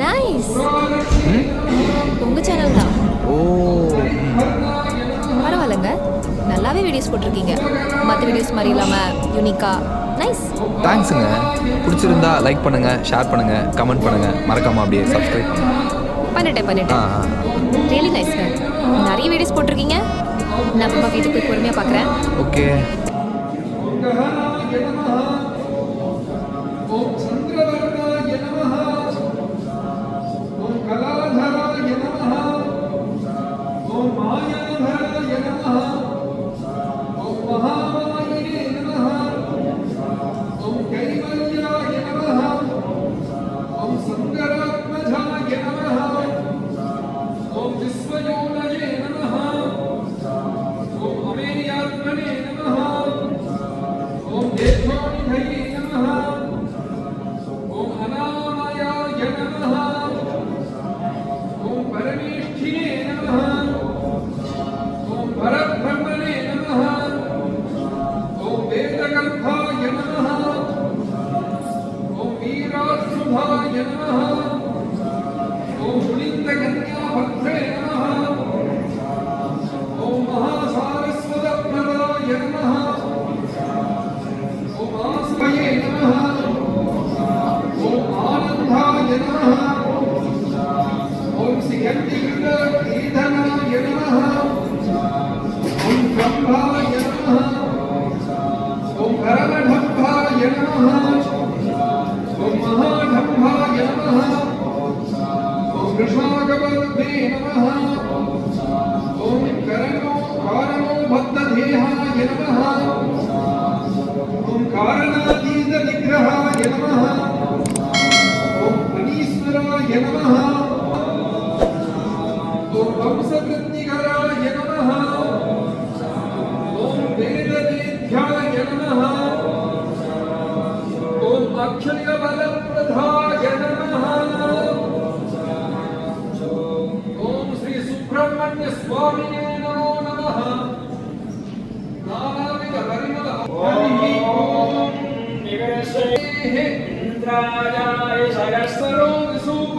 Nice உங்க channel தான். ஓ. பரவாயில்லைங்க. நல்லாவே வீடியோஸ் போட்டிருக்கீங்க. மற்ற வீடியோஸ் மாதிரி இல்லாமல் யூனிக்கா நைஸ் தேங்க்ஸுங்க பிடிச்சிருந்தா லைக் பண்ணுங்க ஷேர் பண்ணுங்க கமெண்ட் பண்ணுங்க. மறக்காம அப்படியே சப்ஸ்கிரைப் பண்ணுங்க. பண்ணிட்டேன் பண்ணிட்டேன். ரியலி நைஸ்ங்க நிறைய வீடியோஸ் போட்டிருக்கீங்க. நான் அப்புறமா வீட்டுக்கு போய் பொறுமையாக பார்க்குறேன் ஓகே pequena barraca.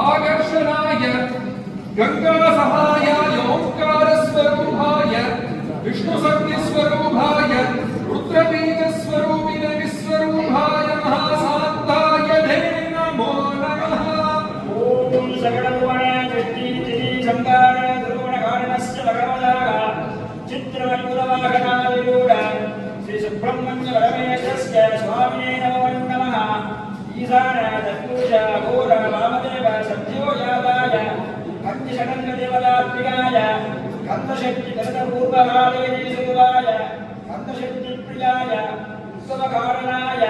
ఆకర్షణాయ గంగా సహాయ ఓంకార స్వరూపాయ విష్ణు శక్తి స్వరూపాయ கந்தசக்தி கருணபூர்வகாலயதீசுவாய கந்தசக்தி பிரியாய உத்தமகாரணாய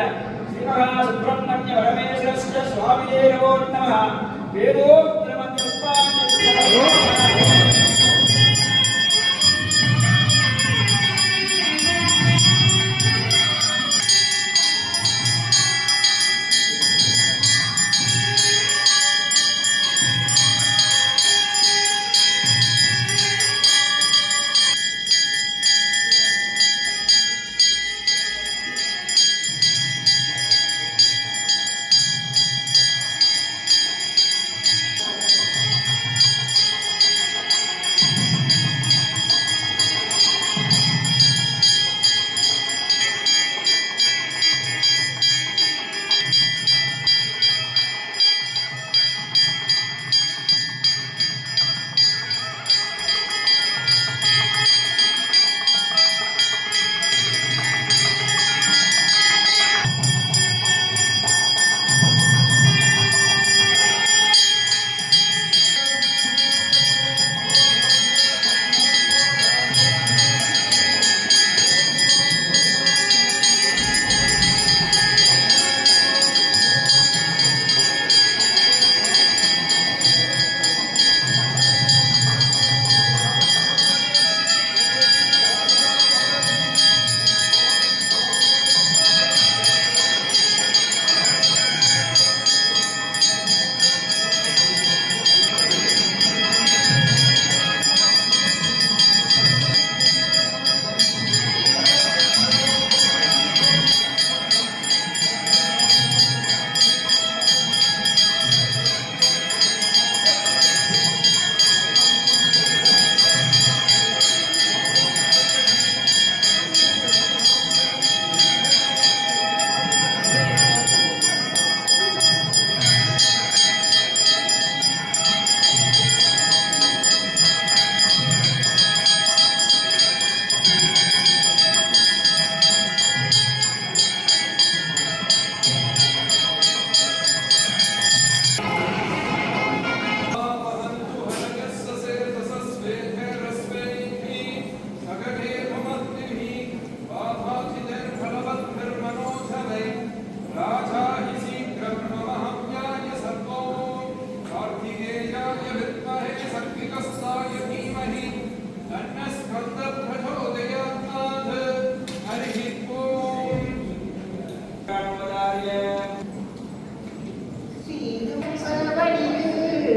ஸ்ரீமகா சுப்பிரமணிய பரமேஸ்வரஸ்ய சுவாமியே நமோ நமः. வேதோ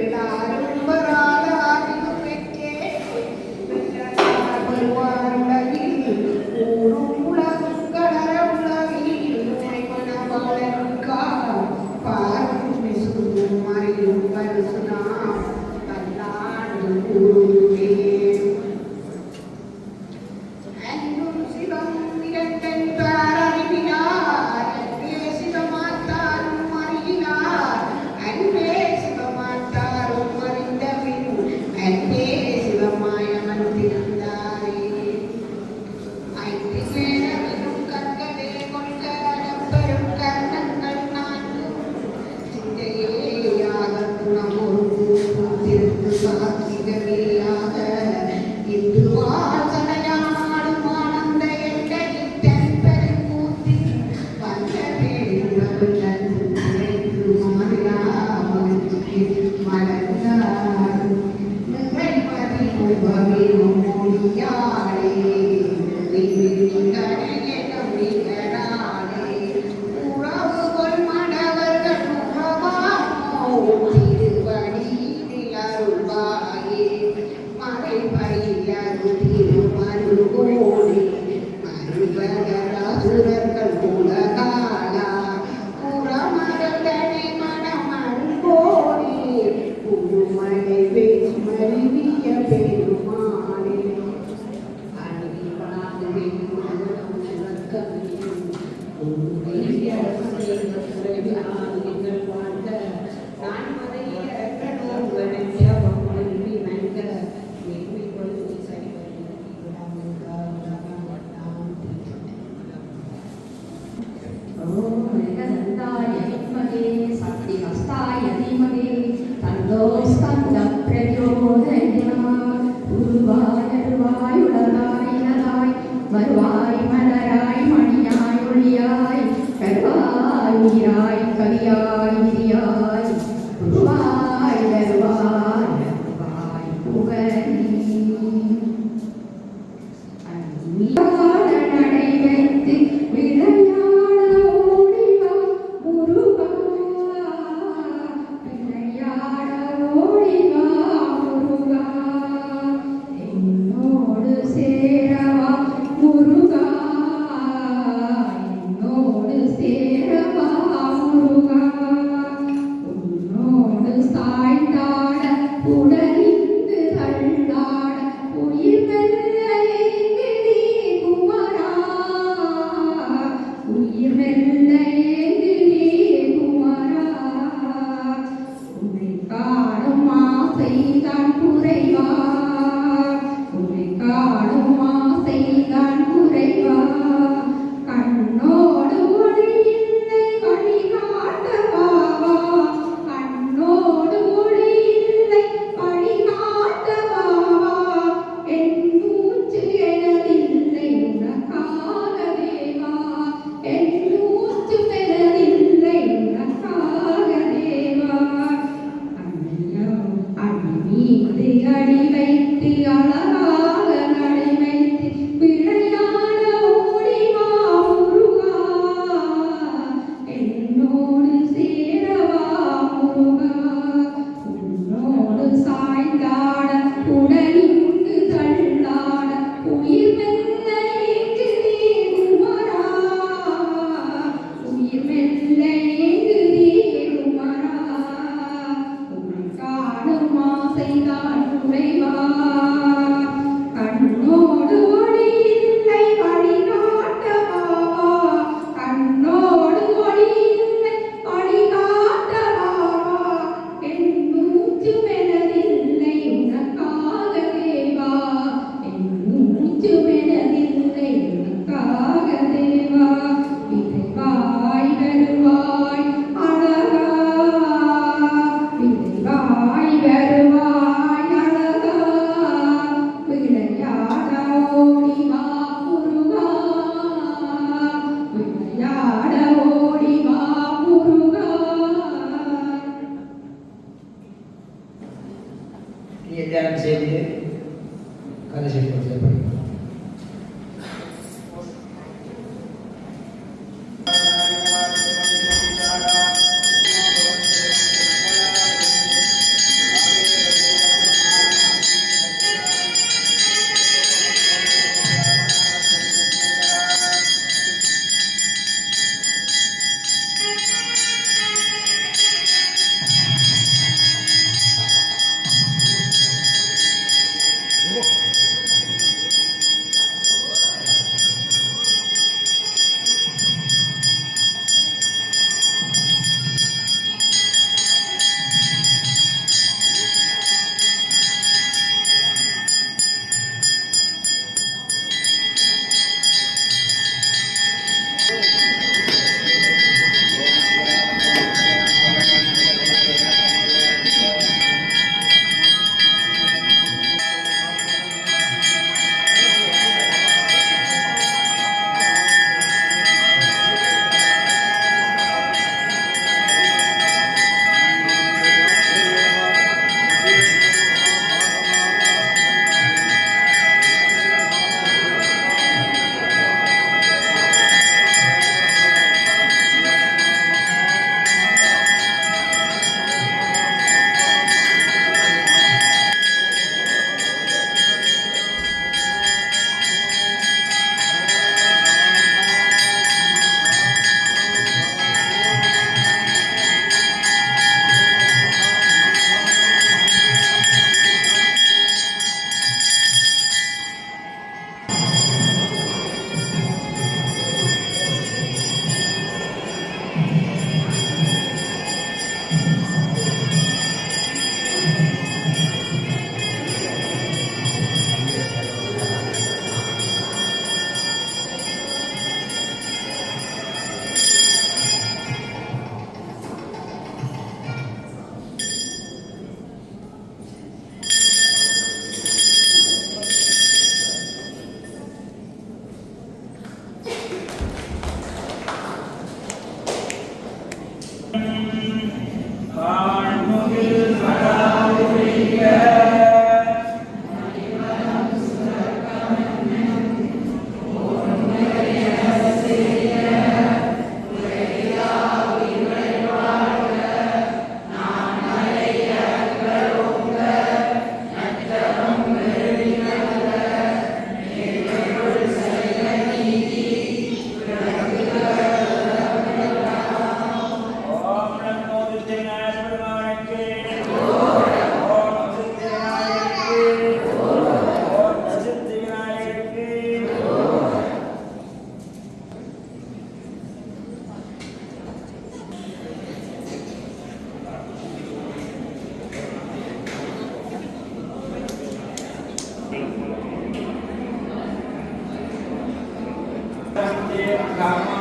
நான் dele no போது ஐக்கியமாக 应当 காணும் ஆசைதான் ficar